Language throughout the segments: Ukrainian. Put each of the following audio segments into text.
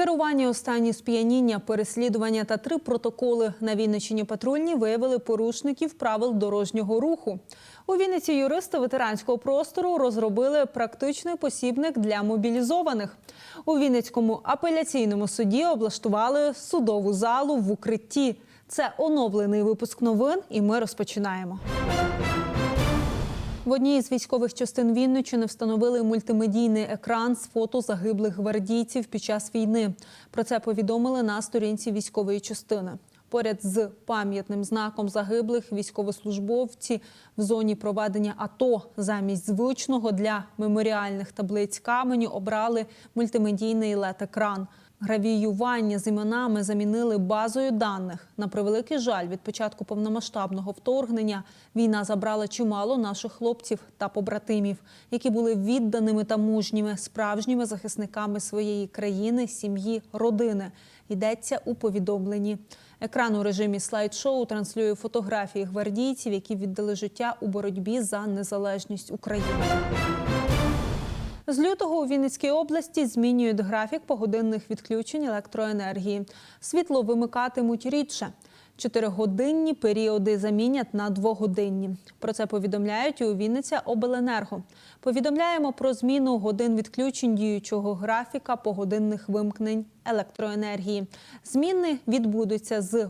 Керування у стані сп'яніння, переслідування та три протоколи на Вінниччині патрульні виявили порушників правил дорожнього руху. У Вінниці юристи ветеранського простору розробили практичний посібник для мобілізованих. У Вінницькому апеляційному суді облаштували судову залу в укритті. Це оновлений випуск новин, і ми розпочинаємо. В одній з військових частин Вінниччини встановили мультимедійний екран з фото загиблих гвардійців під час війни. Про це повідомили на сторінці військової частини. Поряд з пам'ятним знаком загиблих військовослужбовці в зоні проведення АТО замість звичного для меморіальних таблиць каменю обрали мультимедійний лед-екран. Гравіювання з іменами замінили базою даних. На превеликий жаль, від початку повномасштабного вторгнення війна забрала чимало наших хлопців та побратимів, які були відданими та мужніми, справжніми захисниками своєї країни, сім'ї, родини. Йдеться у повідомленні. Екран у режимі слайд-шоу транслює фотографії гвардійців, які віддали життя у боротьбі за незалежність України. З лютого у Вінницькій області змінюють графік погодинних відключень електроенергії. Світло вимикатимуть рідше. Чотиригодинні періоди замінять на двогодинні. Про це повідомляють у Вінниця Обленерго. Повідомляємо про зміну годин відключень діючого графіка погодинних вимкнень електроенергії. Зміни відбудуться з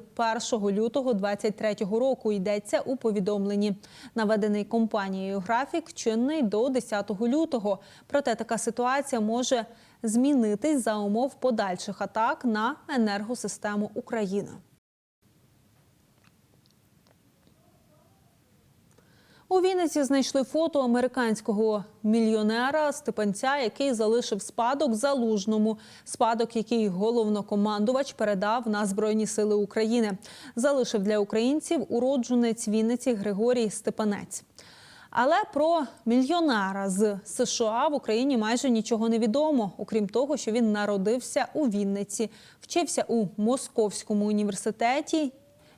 1 лютого 2023 року. Йдеться у повідомленні. Наведений компанією графік чинний до 10 лютого. Проте така ситуація може змінитись за умов подальших атак на енергосистему України. У Вінниці знайшли фото американського мільйонера Степанця, який залишив спадок залужному. Спадок, який головнокомандувач передав на Збройні Сили України. Залишив для українців уродженець Вінниці Григорій Степанець. Але про мільйонера з США в Україні майже нічого не відомо, окрім того, що він народився у Вінниці, вчився у Московському університеті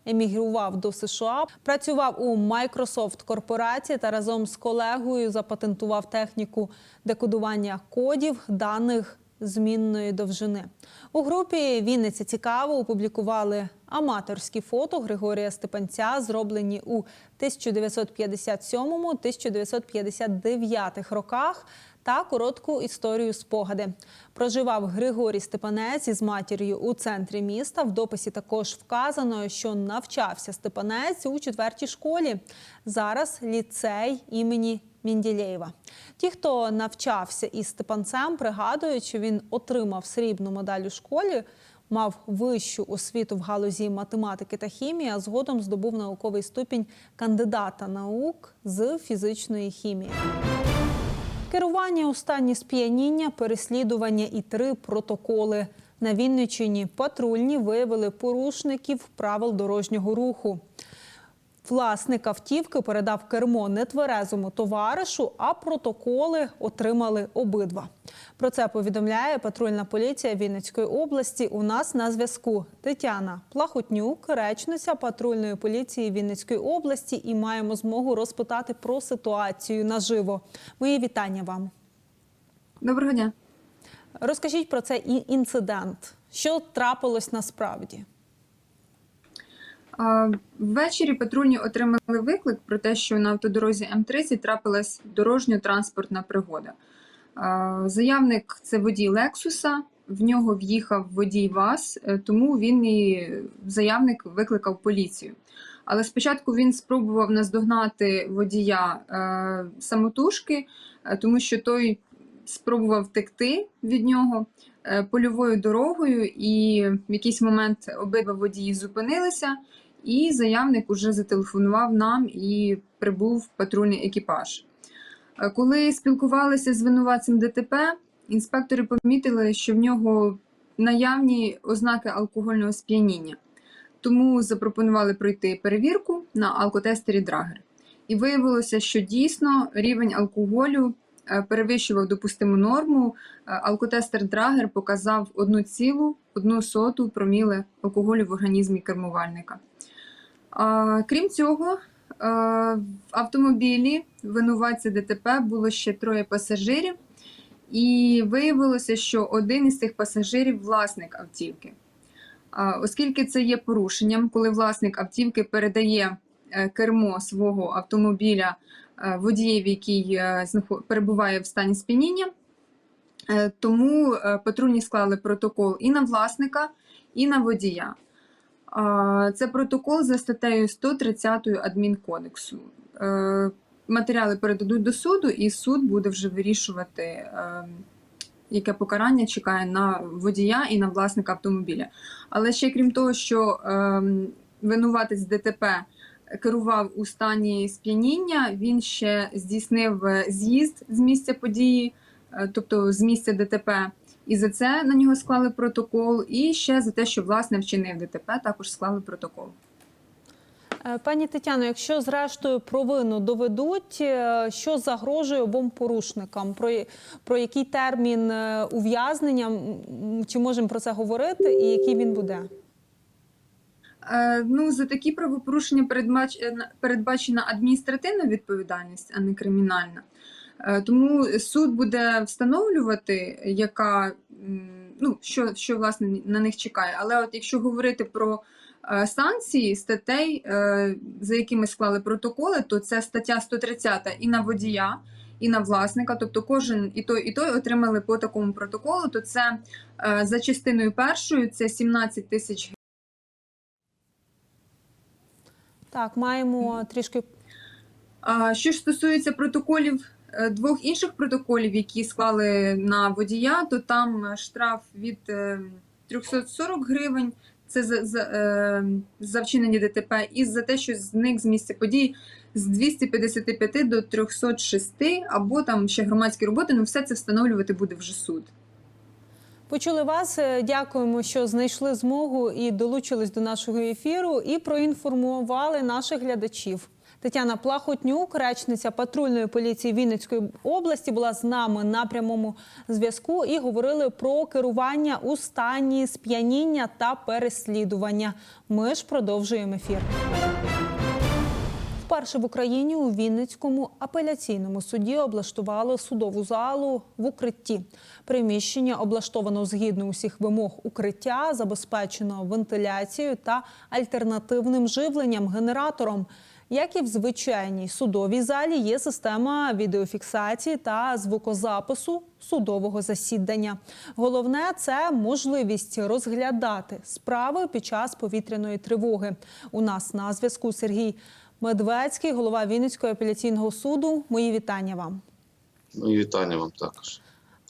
емігрував до США, працював у Microsoft корпорації та разом з колегою запатентував техніку декодування кодів даних змінної довжини. У групі Вінниця цікаво опублікували аматорські фото Григорія Степанця, зроблені у 1957-1959 роках. Та коротку історію спогади проживав Григорій Степанець із матір'ю у центрі міста. В дописі також вказано, що навчався Степанець у четвертій школі. Зараз ліцей імені Мінділєєва. Ті, хто навчався із Степанцем, пригадують, що він отримав срібну медаль у школі. Мав вищу освіту в галузі математики та хімії, а згодом здобув науковий ступінь кандидата наук з фізичної хімії. Керування у стані сп'яніння, переслідування і три протоколи. На Вінниччині патрульні виявили порушників правил дорожнього руху. Власник автівки передав кермо нетверезому товаришу, а протоколи отримали обидва. Про це повідомляє патрульна поліція Вінницької області. У нас на зв'язку Тетяна Плахотнюк, речниця патрульної поліції Вінницької області, і маємо змогу розпитати про ситуацію наживо. Мої вітання вам. Доброго дня. Розкажіть про цей інцидент. Що трапилось насправді? Ввечері патрульні отримали виклик про те, що на автодорозі М30 трапилась дорожньо-транспортна пригода. Заявник це водій Лексуса, в нього в'їхав водій ВАЗ, е, тому він і заявник викликав поліцію. Але спочатку він спробував наздогнати водія е, самотужки, е, тому що той спробував втекти від нього польовою дорогою, і в якийсь момент обидва водії зупинилися. І заявник уже зателефонував нам і прибув патрульний екіпаж. Е, коли спілкувалися з винуватцем ДТП, інспектори помітили, що в нього наявні ознаки алкогольного сп'яніння, тому запропонували пройти перевірку на алкотестері Драгер. І виявилося, що дійсно рівень алкоголю е, перевищував допустиму норму. Е, алкотестер Драгер показав 1,1 проміли алкоголю в організмі кермувальника. Крім цього, в автомобілі винуватця ДТП було ще троє пасажирів, і виявилося, що один із цих пасажирів власник автівки. Оскільки це є порушенням, коли власник автівки передає е, кермо свого автомобіля е, водієві, який е, перебуває в стані сп'яніння, е, тому е, патрульні склали протокол і на власника, і на водія. Це протокол за статтею 130 адмінкодексу. Е, Матеріали передадуть до суду, і суд буде вже вирішувати, е, яке покарання чекає на водія і на власника автомобіля. Але ще крім того, що е, винуватець ДТП керував у стані сп'яніння, він ще здійснив е, з'їзд з місця події, е, тобто з місця ДТП. І за це на нього склали протокол, і ще за те, що власне вчинив ДТП, також склали протокол. Е, Пані Тетяно, якщо зрештою провину доведуть, е, що загрожує обом порушникам? Про, про який термін е, ув'язнення? Чи можемо про це говорити, і який він буде? Ну, за такі правопорушення передбач... передбачена адміністративна відповідальність, а не кримінальна. Е, Тому суд буде встановлювати, яка ну, що, що власне на них чекає. Але от якщо говорити про е, санкції статей, е, за якими склали протоколи, то це стаття 130 і на водія, і на власника. Тобто кожен і той, і той отримали по такому протоколу. То це за частиною першою це 17 тисяч Так, маємо трішки що ж стосується протоколів, двох інших протоколів, які склали на водія, то там е, штраф від е, 340 гривень. Це за, за, е, за вчинення ДТП, і за те, що зник з місця події з 255 до 306, або там ще громадські роботи. Ну, все це встановлювати буде вже суд. Почули вас. Е, Дякуємо, що знайшли змогу і долучились до нашого ефіру і проінформували наших глядачів. Тетяна Плахотнюк, речниця патрульної поліції Вінницької області, була з нами на прямому зв'язку і говорили про керування у стані сп'яніння та переслідування. Ми ж продовжуємо ефір. Вперше в Україні у Вінницькому апеляційному суді облаштували судову залу в укритті. Приміщення облаштовано згідно усіх вимог укриття, забезпечено вентиляцією та альтернативним живленням генератором. Як і в звичайній судовій залі, є система відеофіксації та звукозапису судового засідання. Головне це можливість розглядати справи під час повітряної тривоги. У нас на зв'язку Сергій Медведський, голова Вінницького апеляційного суду. Мої вітання вам. І вітання вам також.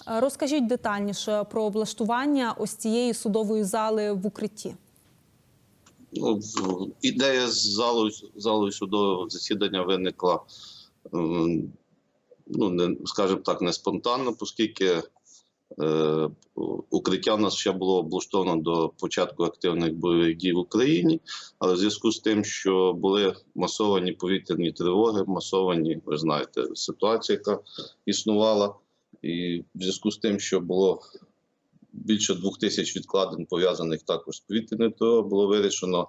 Розкажіть детальніше про облаштування ось цієї судової зали в укритті. Ну, ідея з залою, залою судового засідання виникла, ну, не, скажімо так, не спонтанно, оскільки е, укриття в нас ще було облаштовано до початку активних бойових дій в Україні, але в зв'язку з тим, що були масовані повітряні тривоги, масовані, ви знаєте, ситуація, яка існувала, і в зв'язку з тим, що було більше двох тисяч відкладень пов'язаних також з повітряною тривогою, було вирішено,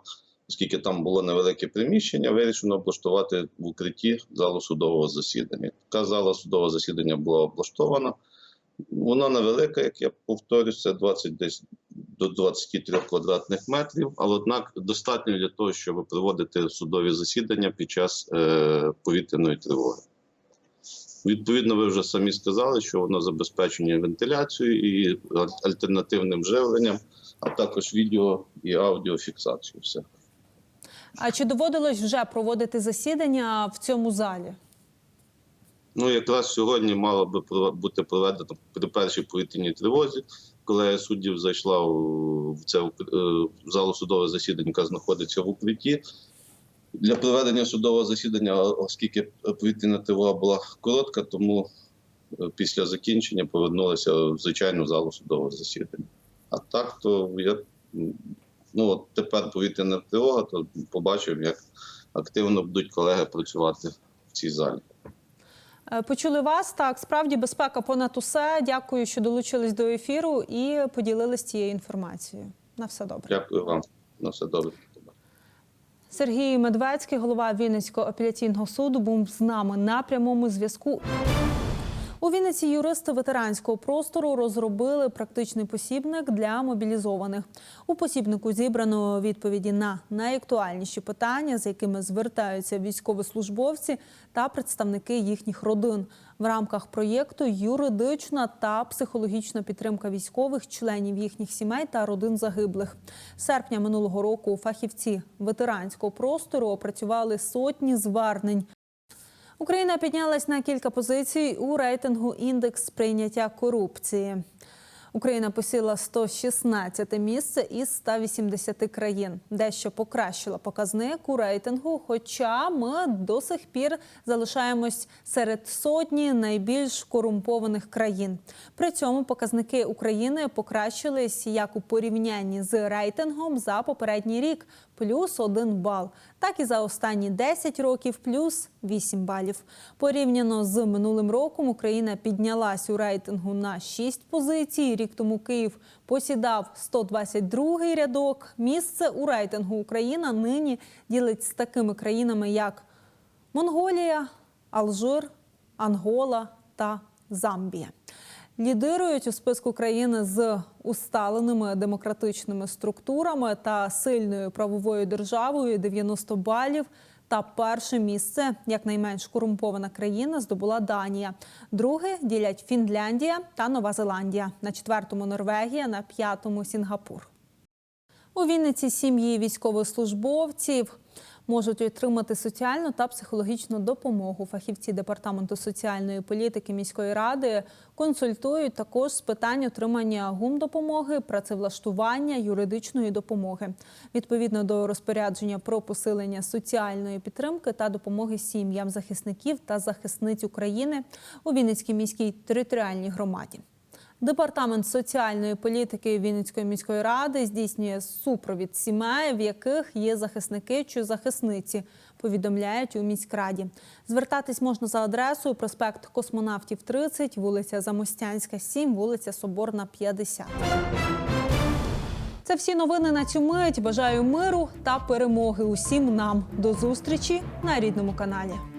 оскільки там було невелике приміщення, вирішено облаштувати в укритті залу судового засідання. Така зала судового засідання була облаштована. Вона невелика, як я повторюю, це 20 десь до 23 квадратних метрів, але однак достатньо для того, щоб проводити судові засідання під час е, повітряної тривоги. Відповідно, ви вже самі сказали, що воно забезпечені вентиляцією і альтернативним живленням, а також відео і аудіофіксацією. Все. А чи доводилось вже проводити засідання в цьому залі? Ну, якраз сьогодні мало би бути проведено при першій повітряній тривозі, коли суддів зайшла в це е, в залу судового засідання, яка знаходиться в укритті. Для проведення судового засідання, оскільки повітряна тривога була коротка, тому е, після закінчення повернулися в звичайну залу судового засідання. А так, то я ну от тепер повітряна тривога, то побачив, як активно будуть колеги працювати в цій залі. Е, Почули вас так. Справді безпека понад усе. Дякую, що долучились до ефіру і поділились цією інформацією. На все добре. Дякую вам. На все добре. Сергій Медвецький, голова Вінницького апеляційного суду, був з нами на прямому зв'язку. У Вінниці юристи ветеранського простору розробили практичний посібник для мобілізованих. У посібнику зібрано відповіді на найактуальніші питання, з якими звертаються військовослужбовці та представники їхніх родин. В рамках проєкту юридична та психологічна підтримка військових, членів їхніх сімей та родин загиблих. Серпня минулого року фахівці ветеранського простору опрацювали сотні звернень Україна піднялась на кілька позицій у рейтингу індекс прийняття корупції. Україна посіла 116 місце із 180 країн, дещо покращила показник у рейтингу. Хоча ми до сих пір залишаємось серед сотні найбільш корумпованих країн. При цьому показники України покращились як у порівнянні з рейтингом за попередній рік плюс 1 бал, так і за останні 10 років плюс 8 балів. Порівняно з минулим роком Україна піднялась у рейтингу на 6 позицій. Рік тому Київ посідав 122-й рядок. Місце у рейтингу Україна нині ділить з такими країнами, як Монголія, Алжир, Ангола та Замбія. Лідирують у списку країни з усталеними демократичними структурами та сильною правовою державою 90 балів. Та перше місце, як найменш корумпована країна, здобула Данія. Друге ділять Фінляндія та Нова Зеландія. На четвертому Норвегія, на п'ятому Сінгапур. У Вінниці сім'ї військовослужбовців можуть отримати соціальну та психологічну допомогу. Фахівці департаменту соціальної політики міської ради консультують також з питань отримання гумдопомоги, працевлаштування, юридичної допомоги. Відповідно до розпорядження про посилення соціальної підтримки та допомоги сім'ям захисників та захисниць України у Вінницькій міській територіальній громаді. Департамент соціальної політики Вінницької міської ради здійснює супровід сімей, в яких є захисники чи захисниці. Повідомляють у міськраді. Звертатись можна за адресою проспект Космонавтів 30, вулиця Замостянська, 7, вулиця Соборна, 50. Це всі новини на цю мить. Бажаю миру та перемоги усім нам. До зустрічі на рідному каналі.